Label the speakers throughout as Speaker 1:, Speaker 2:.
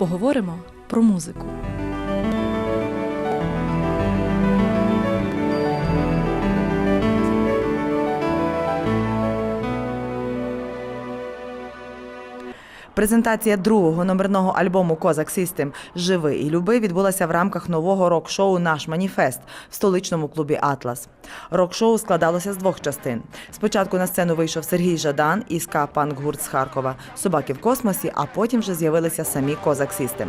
Speaker 1: поговоримо про музику.
Speaker 2: Презентація другого номерного альбому Козак System Живи і люби відбулася в рамках нового рок-шоу Наш маніфест в столичному клубі Атлас. Рок-шоу складалося з двох частин. Спочатку на сцену вийшов Сергій Жадан і ска панк гурт з Харкова, Собаки в космосі, а потім вже з'явилися самі Козак System.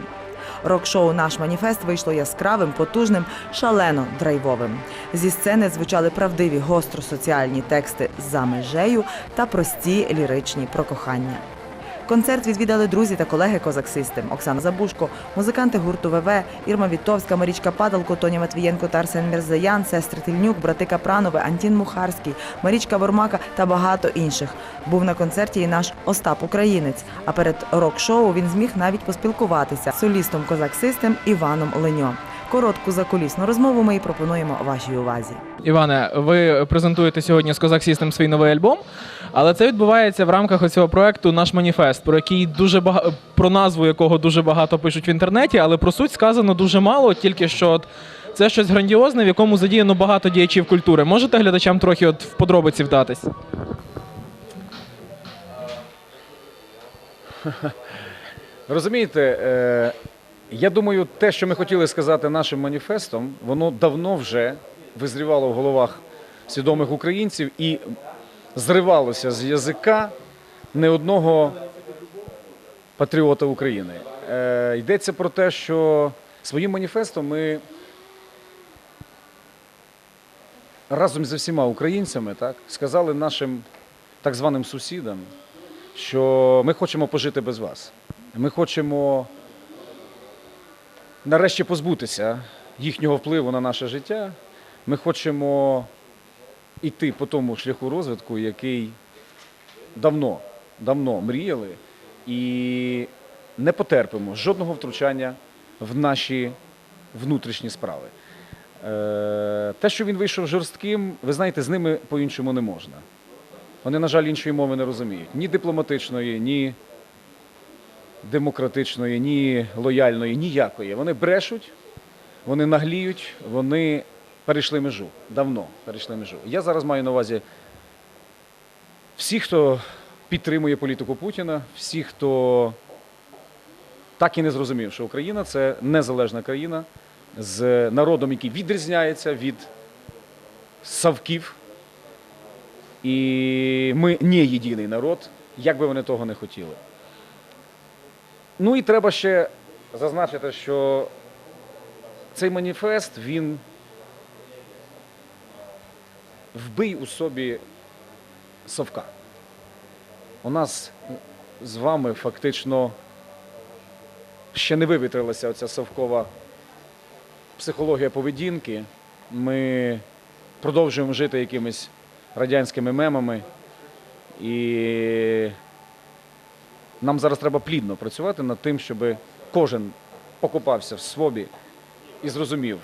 Speaker 2: Рок-шоу Наш маніфест вийшло яскравим, потужним, шалено драйвовим. Зі сцени звучали правдиві гостро соціальні тексти за межею та прості ліричні про кохання. Концерт відвідали друзі та колеги козаксистам Оксана Забушко, музиканти гурту ВВ, Ірма Вітовська, Марічка Падалко, Тоня Матвієнко та Арсен Мірзаян, сестри Тильнюк, брати Капранови, Антін Мухарський, Марічка Вормака та багато інших. Був на концерті і наш Остап Українець. А перед рок-шоу він зміг навіть поспілкуватися з солістом Козак Систем Іваном Леньо. Коротку закулісну розмову ми і пропонуємо вашій увазі.
Speaker 3: Іване, ви презентуєте сьогодні з Козак System свій новий альбом, але це відбувається в рамках цього проекту Наш маніфест, про який дуже бага... про назву якого дуже багато пишуть в інтернеті, але про суть сказано дуже мало, тільки що от це щось грандіозне, в якому задіяно багато діячів культури. Можете глядачам трохи от в подробиці вдатись?
Speaker 4: Розумієте, е, я думаю, те, що ми хотіли сказати нашим маніфестом, воно давно вже визрівало в головах свідомих українців і зривалося з язика не одного патріота України. Е, Йдеться про те, що своїм маніфестом ми разом зі всіма українцями так, сказали нашим так званим сусідам, що ми хочемо пожити без вас. Ми хочемо нарешті позбутися їхнього впливу на наше життя. Ми хочемо йти по тому шляху розвитку, який давно, давно мріяли, і не потерпимо жодного втручання в наші внутрішні справи. Е, Те, що він вийшов жорстким, ви знаєте, з ними по-іншому не можна. Вони, на жаль, іншої мови не розуміють. Ні дипломатичної, ні демократичної, ні лояльної, ніякої. Вони брешуть, вони нагліють, вони перейшли межу. Давно перейшли межу. Я зараз маю на увазі всі, хто підтримує політику Путіна, всі, хто так і не зрозумів, що Україна це незалежна країна з народом, який відрізняється від савків. І ми не єдиний народ, як би вони того не хотіли. Ну і треба ще зазначити, що цей маніфест він вбий у собі совка. У нас з вами фактично ще не вивітрилася оця совкова психологія поведінки. Ми продовжуємо жити якимись радянськими мемами. І нам зараз треба плідно працювати над тим, щоб кожен покупався в свобі і зрозумів,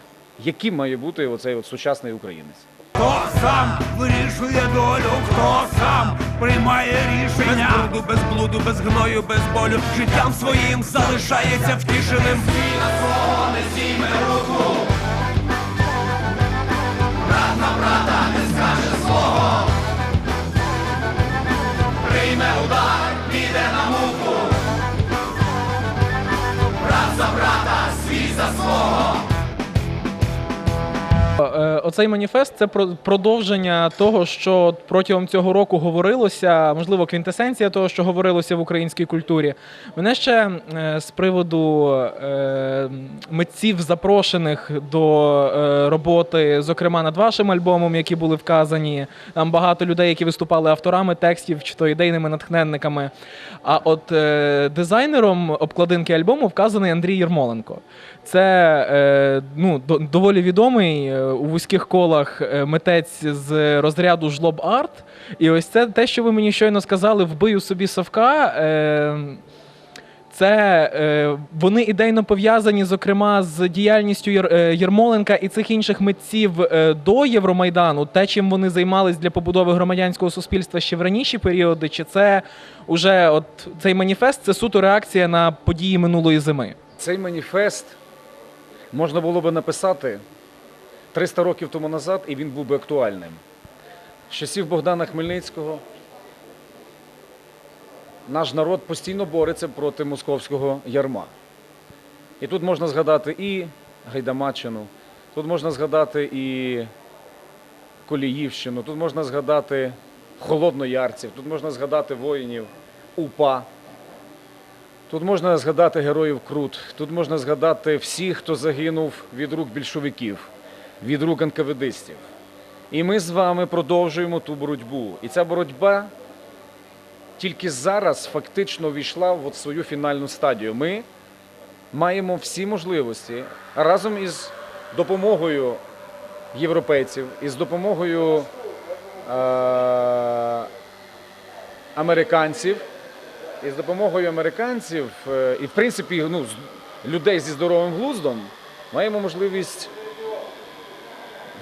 Speaker 4: яким має бути оцей от сучасний українець.
Speaker 5: Хто сам вирішує долю, хто сам приймає рішення? Без бруду, без блуду, без гною, без болю. Життям своїм залишається втішеним
Speaker 3: Е, Оцей маніфест це про- продовження того, що протягом цього року говорилося, можливо, квінтесенція того, що говорилося в українській культурі. Мене ще е, з приводу е, митців, запрошених до е, роботи, зокрема над вашим альбомом, які були вказані. Там багато людей, які виступали авторами текстів чи то ідейними натхненниками. А от е, дизайнером обкладинки альбому вказаний Андрій Єрмоленко. Це е, ну, до- доволі відомий е, у вузьких колах е, митець з розряду жлоб арт. І ось це те, що ви мені щойно сказали, вбий у собі совка. Це вони ідейно пов'язані, зокрема, з діяльністю Єр- Єрмоленка і цих інших митців до Євромайдану, те, чим вони займались для побудови громадянського суспільства ще в раніші періоди, чи це уже от цей маніфест це суто реакція на події минулої зими?
Speaker 4: Цей маніфест можна було би написати 300 років тому назад, і він був би актуальним. З часів Богдана Хмельницького наш народ постійно бореться проти московського ярма. І тут можна згадати і Гайдамаччину, тут можна згадати і Коліївщину, тут можна згадати Холодноярців, тут можна згадати воїнів УПА. Тут можна згадати героїв Крут, тут можна згадати всіх, хто загинув від рук більшовиків, від рук анкаведистів. І ми з вами продовжуємо ту боротьбу. І ця боротьба тільки зараз фактично війшла в свою фінальну стадію. Ми маємо всі можливості разом із допомогою європейців, із допомогою е- американців. І з допомогою американців, е, і в принципі ну, людей зі здоровим глуздом, маємо можливість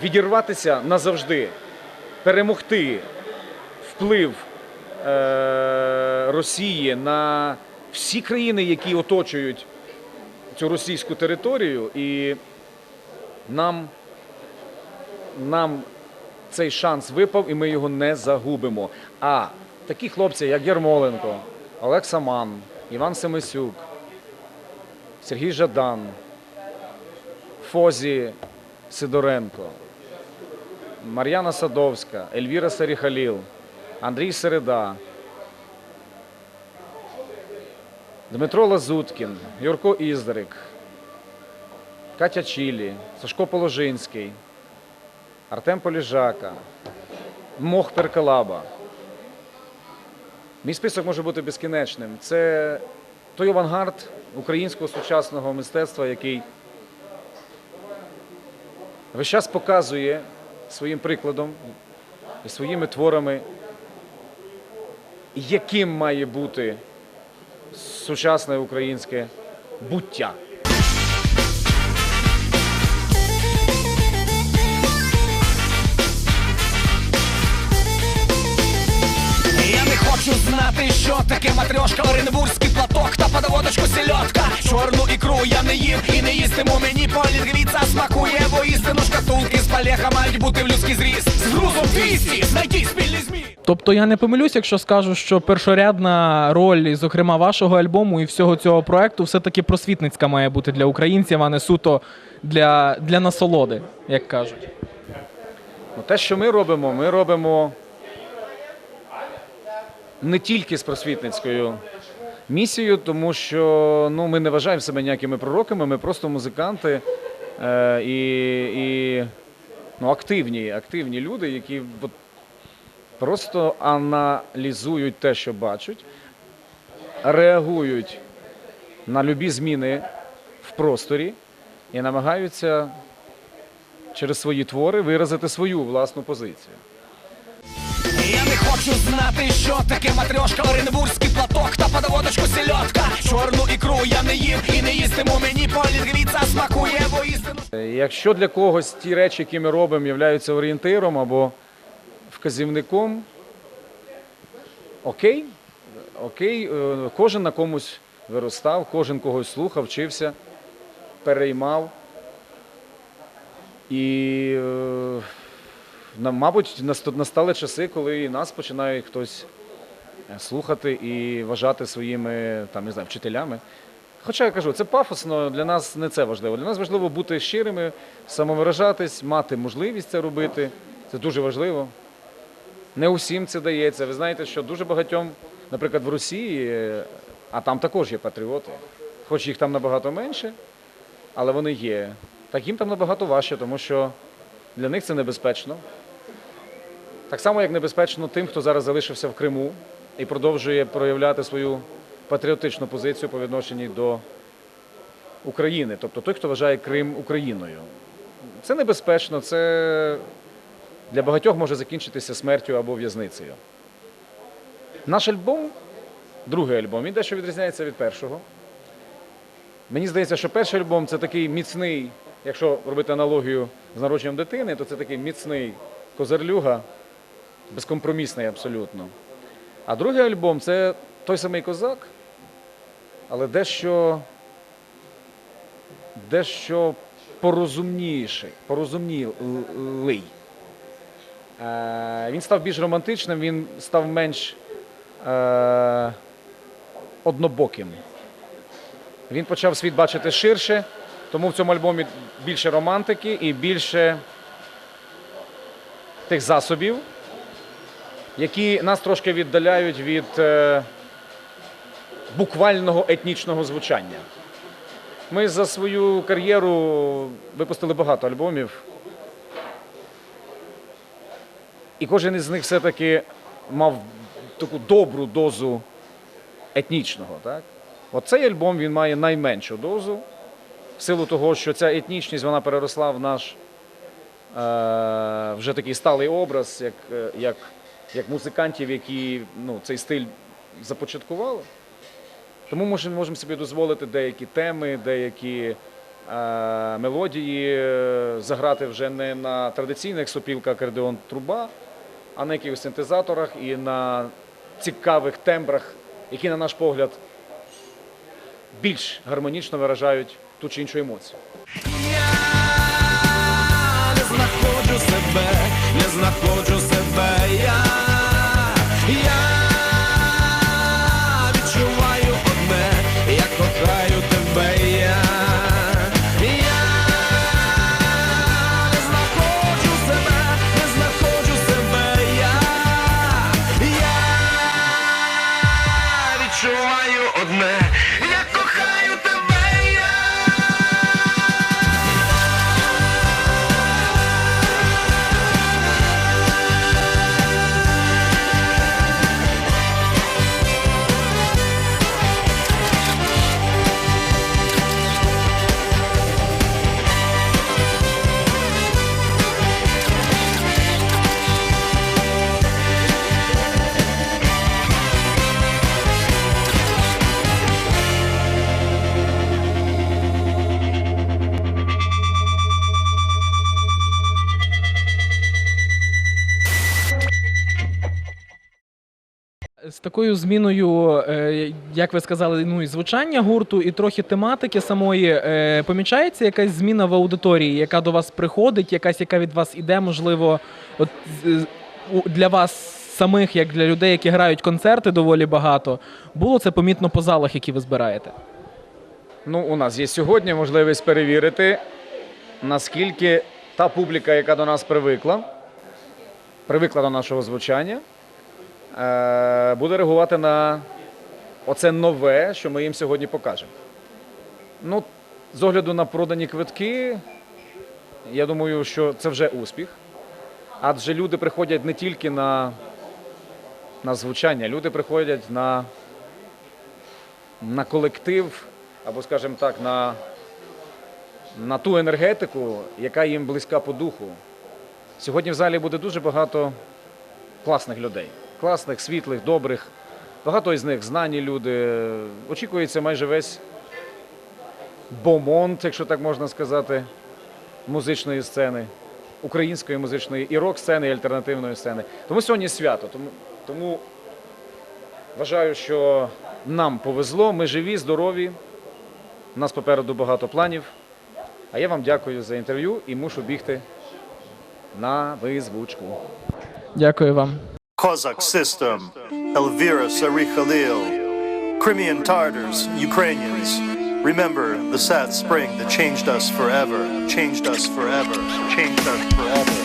Speaker 4: відірватися назавжди, перемогти вплив е, Росії на всі країни, які оточують цю російську територію, і нам, нам цей шанс випав, і ми його не загубимо. А такі хлопці, як Ярмоленко, Олег Саман, Іван Семисюк, Сергій Жадан, Фозі Сидоренко, Мар'яна Садовська, Ельвіра Саріхаліл, Андрій Середа, Дмитро Лазуткін, Юрко Іздарик, Катя Чілі, Сашко Положинський, Артем Поліжака, Мох Перкалаба. Мій список може бути безкінечним. Це той авангард українського сучасного мистецтва, який весь час показує своїм прикладом і своїми творами, яким має бути сучасне українське буття.
Speaker 5: Хочу знати, що таке матрьошка, оренбурзький платок та подаводочку сельодка. Чорну ікру я не їм і не їстиму мені полінгвіца смакує, бо істину шкатулки з палеха мають бути в людський зріст. З грузом 200 знайти спільний зміст.
Speaker 3: Тобто я не помилюсь, якщо скажу, що першорядна роль, зокрема, вашого альбому і всього цього проекту, все-таки просвітницька має бути для українців, а не суто для, для насолоди, як кажуть.
Speaker 4: Ну, те, що ми робимо, ми робимо не тільки з просвітницькою місією, тому що ну, ми не вважаємо себе ніякими пророками, ми просто музиканти е, і, і ну, активні, активні люди, які от, просто аналізують те, що бачать, реагують на любі зміни в просторі і намагаються через свої твори виразити свою власну позицію.
Speaker 5: Я не хочу знати, що таке матрьошка, оренбурзький платок та подаводочку сельодка. Чорну ікру я не їм і не їстиму мені полінгвіца смакує, бо істину
Speaker 4: Е, Якщо для когось ті речі, які ми робимо, являються орієнтиром або вказівником, окей, окей, е, кожен на комусь виростав, кожен когось слухав, вчився, переймав. І, е, мабуть, настали часи, коли і нас починає хтось е, слухати і вважати своїми там, не знаю, вчителями. Хоча я кажу, це пафосно, для нас не це важливо. Для нас важливо бути щирими, самовиражатись, мати можливість це робити. Це дуже важливо. Не усім це дається. Ви знаєте, що дуже багатьом, наприклад, в Росії, е, а там також є патріоти, хоч їх там набагато менше, але вони є. Так їм там набагато важче, тому що для них це небезпечно. Так само, як небезпечно тим, хто зараз залишився в Криму і продовжує проявляти свою патріотичну позицію по відношенні до України, тобто той, хто вважає Крим Україною. Це небезпечно, це для багатьох може закінчитися смертю або в'язницею. Наш альбом, другий альбом, він дещо відрізняється від першого. Мені здається, що перший альбом це такий міцний, якщо робити аналогію з народженням дитини, то це такий міцний козарлюга, безкомпромісний абсолютно. А другий альбом це той самий козак, але дещо, дещо порозумніший, порозумнілий. Е, Він став більш романтичним, він став менш е, однобоким. Він почав світ бачити ширше, тому в цьому альбомі більше романтики і більше тих засобів, які нас трошки віддаляють від е, буквального етнічного звучання. Ми за свою кар'єру випустили багато альбомів. І кожен із них все-таки мав таку добру дозу етнічного. Так? От цей альбом він має найменшу дозу, в силу того, що ця етнічність вона переросла в наш е, вже такий сталий образ, як, е, як, як музикантів, які ну, цей стиль започаткували. Тому ми можемо собі дозволити деякі теми, деякі е, мелодії е, заграти вже не на традиційних сопілках акордеон труба, а на якихось синтезаторах і на цікавих тембрах, які, на наш погляд, більш гармонічно виражають ту чи іншу емоцію.
Speaker 3: Такою зміною, е, як ви сказали, ну і звучання гурту, і трохи тематики самої е, помічається якась зміна в аудиторії, яка до вас приходить, якась, яка від вас іде, можливо, от для вас самих, як для людей, які грають концерти доволі багато. Було це помітно по залах, які ви збираєте?
Speaker 4: Ну, у нас є сьогодні можливість перевірити, наскільки та публіка, яка до нас привикла, привикла до нашого звучання, буде реагувати на оце нове, що ми їм сьогодні покажемо. Ну, з огляду на продані квитки, я думаю, що це вже успіх. Адже люди приходять не тільки на, на звучання, люди приходять на на колектив, або, скажімо так, на, на ту енергетику, яка їм близька по духу. Сьогодні в залі буде дуже багато класних людей. Класних, світлих, добрих. Багато із них знані люди. Очікується майже весь бомонд, якщо так можна сказати, музичної сцени, української музичної і рок-сцени, і альтернативної сцени. Тому сьогодні свято. Тому, тому Вважаю, що нам повезло, ми живі, здорові. У нас попереду багато планів. А я вам дякую за інтерв'ю і мушу бігти на визвучку.
Speaker 3: Дякую вам.
Speaker 6: Kozak System, Elvira Sari Khalil, Crimean Tartars, Ukrainians. Remember the sad spring that changed us forever, changed us forever, changed us forever.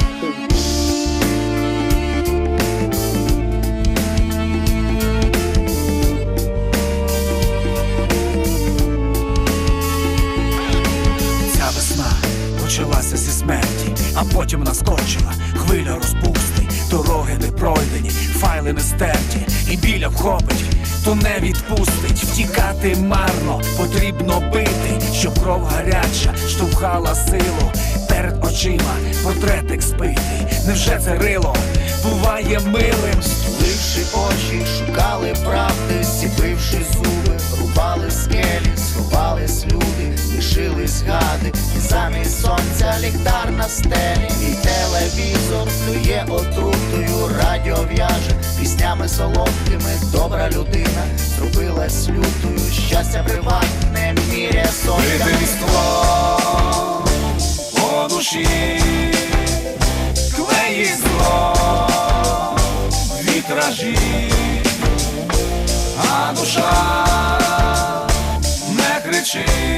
Speaker 5: Почалася зі смерті, а потім наскочила хвиля розпусти, дороги не пройдені, файли не стерті, і біля вхопить, то не відпустить, втікати марно, потрібно бити, щоб кров гаряча штовхала силу. Перед очима портретик спитий, невже це рило буває милим?
Speaker 7: Стуливши очі, шукали правди, зціпивши зуби, сховали скелі, сховались люди, лишились гади, і замість сонця ліхтар на стелі, і телевізор плює отрутою, радіо в'яже піснями солодкими, добра людина зробилась лютою, щастя приватне міря
Speaker 4: сонця. Не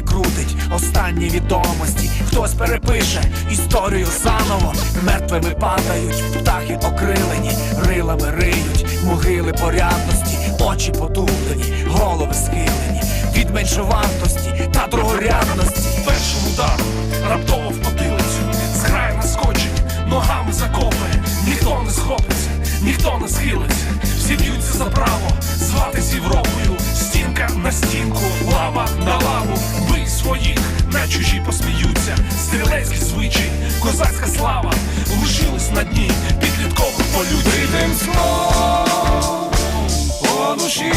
Speaker 8: перекрутить останні відомості, хтось перепише історію заново. Мертвими падають, птахи окрилені, рилами риють, могили порядності, очі потуплені, голови схилені, від меншовартості та другорядності.
Speaker 9: Першим ударом раптово в потилицю Зграє наскочить, ногами закопає Ніхто не схопиться, ніхто не схилиться Всі б'ються за право зватись Європою козацька слава лишилась на дні підліткових полюцій
Speaker 4: Дитинство по душі